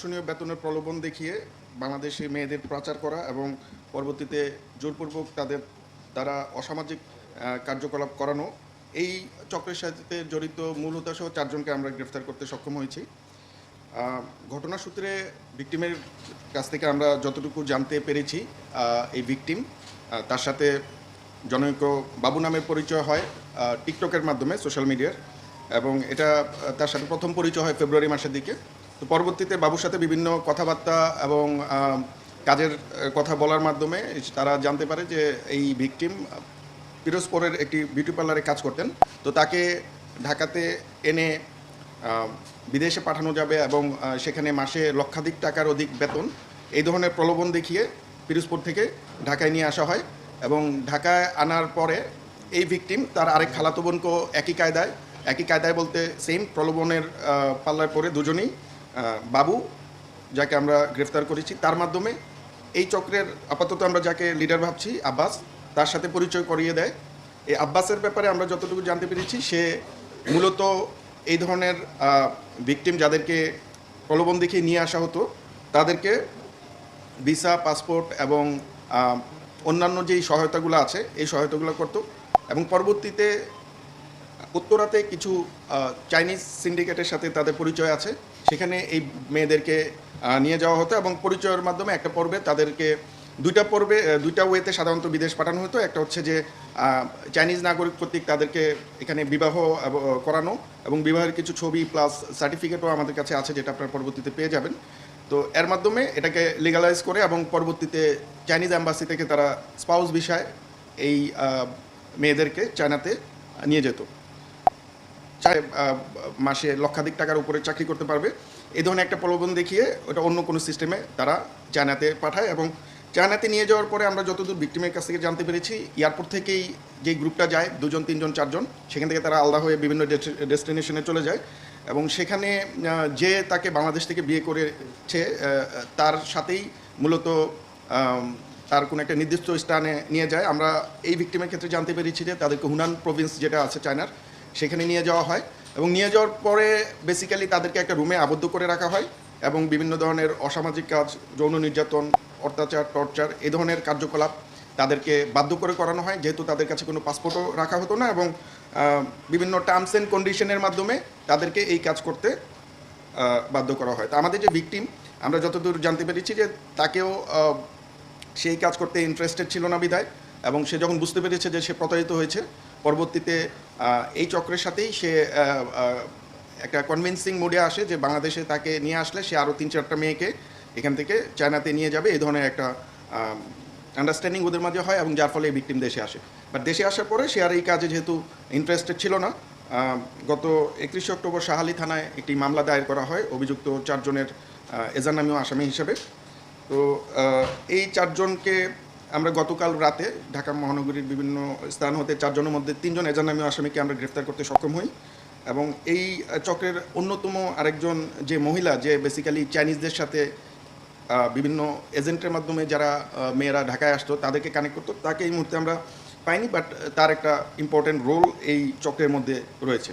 আকর্ষণীয় বেতনের প্রলোভন দেখিয়ে বাংলাদেশি মেয়েদের প্রচার করা এবং পরবর্তীতে জোরপূর্বক তাদের দ্বারা অসামাজিক কার্যকলাপ করানো, এই চক্রের সাথে জড়িত মূল সহ চারজনকে আমরা গ্রেফতার করতে সক্ষম হয়েছি। ঘটনা সূত্রে ভিকটিমের কাছ থেকে আমরা যতটুকু জানতে পেরেছি এই ভিকটিম তার সাথে জনৈক বাবু নামের পরিচয় হয় টিকটকের মাধ্যমে সোশ্যাল মিডিয়ার এবং এটা তার সাথে প্রথম পরিচয় হয় ফেব্রুয়ারি মাসের দিকে। তো পরবর্তীতে বাবুর সাথে বিভিন্ন কথাবার্তা এবং কাজের কথা বলার মাধ্যমে তারা জানতে পারে যে এই ভিকটিম পিরোজপুরের একটি বিউটি পার্লারে কাজ করতেন। তো তাকে ঢাকাতে এনে বিদেশে পাঠানো যাবে এবং সেখানে মাসে লক্ষাধিক টাকার অধিক বেতন। এই ধরনের প্রলোভন দেখিয়ে পিরোজপুর থেকে ঢাকায় নিয়ে আসা হয় এবং ঢাকায় আনার পরে এই ভিকটিম তার আরেক খালাতো বোনকেও একই কায়দায় একই কায়দায় বলতে সেম প্রলোভনের পাল্লায় পড়ে দুজনেই বাবু, যাকে আমরা গ্রেফতার করেছি, তার মাধ্যমে এই চক্রের আপাতত আমরা যাকে লিডার ভাবছি, আব্বাস, তার সাথে পরিচয় করিয়ে দেয়। এই আব্বাসের ব্যাপারে আমরা যতটুকু জানতে পেরেছি, সে মূলত এই ধরনের ভিকটিম যাদেরকে প্রলোভন দেখিয়ে নিয়ে আসা হতো, তাদেরকে ভিসা, পাসপোর্ট এবং অন্যান্য যেই সহায়তাগুলো আছে, এই সহায়তাগুলো করতো এবং পরবর্তীতে উত্তরাতে কিছু চাইনিজ সিন্ডিকেটের সাথে তাদের পরিচয় আছে। সেখানে এই মেয়েদেরকে নিয়ে যাওয়া হতো এবং পরিচয়ের মাধ্যমে একটা পর্বে তাদেরকে, দুইটা পর্বে দুইটা ওয়েতে সাধারণত বিদেশ পাঠানো হতো। একটা হচ্ছে যে চাইনিজ নাগরিক কর্তৃক তাদেরকে এখানে বিবাহ করানো এবং বিবাহের কিছু ছবি প্লাস সার্টিফিকেটও আমাদের কাছে আছে যেটা আপনারা পরবর্তীতে পেয়ে যাবেন। তো এর মাধ্যমে এটাকে লিগালাইজ করে এবং পরবর্তীতে চাইনিজ অ্যাম্বাসি থেকে তারা স্পাউস বিষয় এই মেয়েদেরকে চায়নাতে নিয়ে যেত। মাসে লক্ষাধিক টাকার উপরে চাকরি করতে পারবে। এই ধরনের একটা প্রলোভন দেখিয়ে ওটা অন্য কোনো সিস্টেমে তারা চায়নাতে পাঠায় এবং চায়নাতে নিয়ে যাওয়ার পরে আমরা যতদূর ভিক্টিমের কাছ থেকে জানতে পেরেছি, এয়ারপোর্ট থেকেই যে গ্রুপটা যায়, দুজন, তিনজন, চারজন, সেখান থেকে তারা আলাদা হয়ে বিভিন্ন ডেস্টিনেশনে চলে যায় এবং সেখানে যে তাকে বাংলাদেশ থেকে বিয়ে করেছে তার সাথেই মূলত তার কোনো একটা নির্দিষ্ট স্থানে নিয়ে যায়। আমরা এই ভিক্টিমের ক্ষেত্রে জানতে পেরেছি যে তাদেরকে হুনান প্রভিন্স যেটা আছে চায়নার সেখানে নিয়ে যাওয়া হয় এবং নিয়ে যাওয়ার পরে বেসিক্যালি তাদেরকে একটা রুমে আবদ্ধ করে রাখা হয় এবং বিভিন্ন ধরনের অসামাজিক কাজ, যৌন নির্যাতন, অত্যাচার টর্চার এ ধরনের কার্যকলাপ তাদেরকে বাধ্য করে করানো হয়। যেহেতু তাদের কাছে কোনো পাসপোর্টও রাখা হতো না এবং বিভিন্ন টার্মস অ্যান্ড কন্ডিশনের মাধ্যমে তাদেরকে এই কাজ করতে বাধ্য করা হয়। তো আমাদের যে ভিকটিম আমরা যতদূর জানতে পেরেছি যে তাকেও সেই কাজ করতে ইন্টারেস্টেড ছিল না বিদায় এবং সে যখন বুঝতে পেরেছে যে সে প্রতারিত হয়েছে, পরবর্তীতে এই চক্রের সাথেই সে একটা কনভিন্সিং মোডে আসে যে বাংলাদেশে তাকে নিয়ে আসলে সে আরও তিন চারটা মেয়েকে এখান থেকে চায়নাতে নিয়ে যাবে এই ধরনের একটা আন্ডারস্ট্যান্ডিং ওদের মাঝে হয় এবং যার ফলে এই ভিকটিম দেশে আসে। বাট দেশে আসার পরে সে আর এই কাজে যেহেতু ইন্টারেস্টেড ছিল না গত একত্রিশে অক্টোবর শাহালি থানায় একটি মামলা দায়ের করা হয়, অভিযুক্ত চারজনের এজার নামীয় আসামি হিসেবে। তো এই চারজনকে আমরা গতকাল রাতে ঢাকা মহানগরীর বিভিন্ন স্থান হতে চারজনের মধ্যে তিনজন এজানামীয় আসামিকে আমরা গ্রেফতার করতে সক্ষম হই এবং এই চক্রের অন্যতম আরেকজন যে মহিলা, যে বেসিক্যালি চাইনিজদের সাথে বিভিন্ন এজেন্টের মাধ্যমে যারা মেয়েরা ঢাকায় আসতো, তাদেরকে কানেক্ট করতো, তাকে এই মুহূর্তে আমরা পাইনি বাট তার একটা ইম্পর্টেন্ট রোল এই চক্রের মধ্যে রয়েছে।